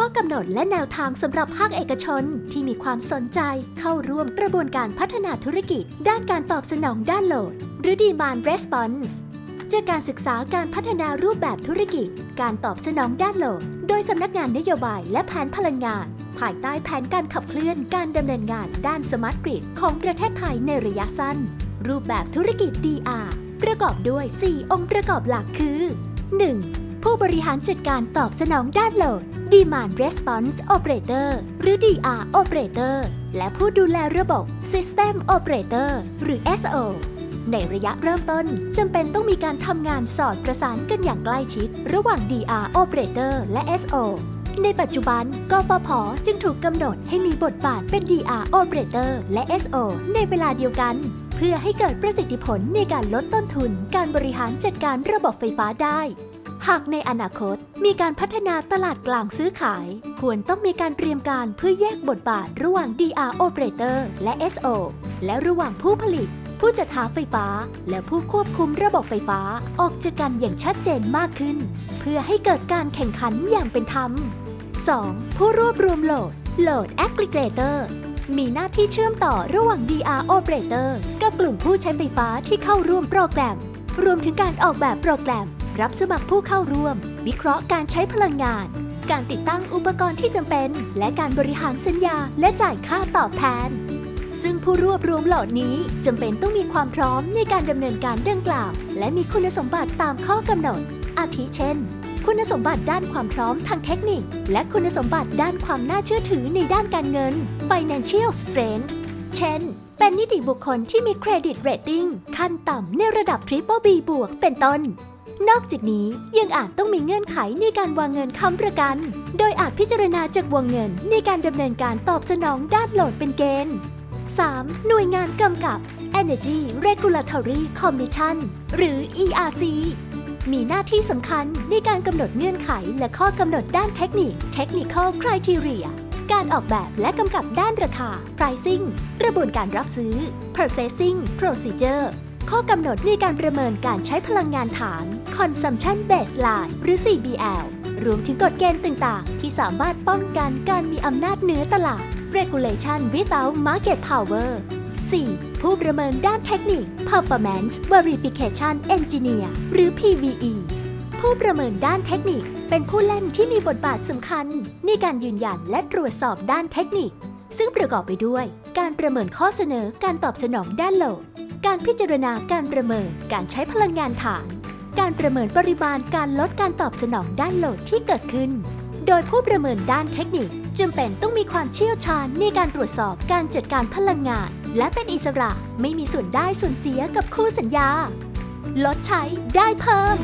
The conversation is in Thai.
ข้อกำหนดและแนวทางสำหรับภาคเอกชนที่มีความสนใจเข้าร่วมกระบวนการพัฒนาธุรกิจ ด้านการตอบสนองด้านโหลด หรือ Demand Response จากการศึกษาการพัฒนารูปแบบธุรกิจ การตอบสนองด้านโหลด โดยสำนักงานนโยบายและแผนพลังงาน ภายใต้แผนการขับเคลื่อนการดำเนินงานด้านสมาร์ทกริดของประเทศไทยในระยะสั้น รูปแบบธุรกิจ DR ประกอบด้วย 4 องค์ประกอบหลักคือ 1. ผู้บริหารจัดการตอบสนองด้านโหลด Demand Response Operator หรือ DR Operator และผู้ดูแลระบบ System Operator หรือ SO ในระยะเริ่มต้นจำเป็นต้องมีการทำงานสอดประสานกันอย่างใกล้ชิด ระหว่าง DR Operator และ SO ในปัจจุบัน กฟผ จึงถูกกำหนดให้มีบทบาทเป็น DR Operator และ SO ในเวลาเดียวกัน เพื่อให้เกิดประสิทธิผลในการลดต้นทุน การบริหารจัดการระบบไฟฟ้าได้ หากในอนาคตมีการพัฒนาตลาดกลางซื้อขาย ควรต้องมีการเตรียมการเพื่อแยกบทบาทระหว่าง DR Operator และ SO และระหว่างผู้ผลิต ผู้จัดหาไฟฟ้า และผู้ควบคุมระบบไฟฟ้าออกจากกันอย่างชัดเจนมากขึ้น เพื่อให้เกิดการแข่งขันอย่างเป็นธรรม 2. ผู้รวบรวมโหลด Load Aggregator มีหน้าที่เชื่อมต่อระหว่าง DR Operator กับกลุ่มผู้ใช้ไฟฟ้าที่เข้าร่วมโปรแกรม รวมถึงการออกแบบโปรแกรม รับสมัครผู้เข้าร่วม วิเคราะห์การใช้พลังงาน การติดตั้งอุปกรณ์ที่จำเป็น และการบริหารสัญญาและจ่ายค่าตอบแทน ซึ่งผู้รวบรวมโหลดนี้จำเป็นต้องมีความพร้อมในการดำเนินการดังกล่าว และมีคุณสมบัติตามข้อกำหนด อาทิเช่น คุณสมบัติด้านความพร้อมทางเทคนิค และคุณสมบัติด้านความน่าเชื่อถือในด้านการเงิน financial strength เช่นเป็นนิติบุคคลที่มีเครดิตเรตติ้งขั้นต่ำในระดับ Triple B บวกเป็นต้น นอกจากนี้ยังอาจต้องมีเงื่อนไขในการวางเงินค้ำประกัน โดยอาจพิจารณาจากวงเงินในการดำเนินการตอบสนองด้านโหลดเป็นเกณฑ์ 3. หน่วยงานกำกับ Energy Regulatory Commission หรือ ERC มีหน้าที่สำคัญในการกำหนดเงื่อนไขและข้อกำหนดด้านเทคนิค Technical Criteria การออกแบบและกำกับด้านราคา Pricing กระบวนการรับซื้อ Processing Procedure ข้อกำหนดในการประเมินการใช้พลังงานฐาน Consumption Baseline หรือ CBL รวมถึงกฎเกณฑ์ต่างๆ ที่สามารถป้องกันการมีอำนาจเหนือตลาด Regulation without market power 4. ผู้ประเมินด้านเทคนิค Performance Verification Engineer หรือ PVE ผู้ประเมินด้านเทคนิค เป็นผู้เล่นที่มีบทบาทสำคัญ ในการยืนยันและตรวจสอบด้านเทคนิค ซึ่งประกอบไปด้วย การประเมินข้อเสนอการตอบสนองด้านโหลดการพิจารณาการประเมินการใช้พลังงานฐาน การประเมินปริมาณการลดการตอบสนองด้านโหลดที่เกิดขึ้น โดยผู้ประเมินด้านเทคนิคจำเป็นต้องมีความเชี่ยวชาญในการตรวจสอบการจัดการพลังงาน และเป็นอิสระไม่มีส่วนได้ส่วนเสียกับคู่สัญญา ลดใช้ได้เพิ่ม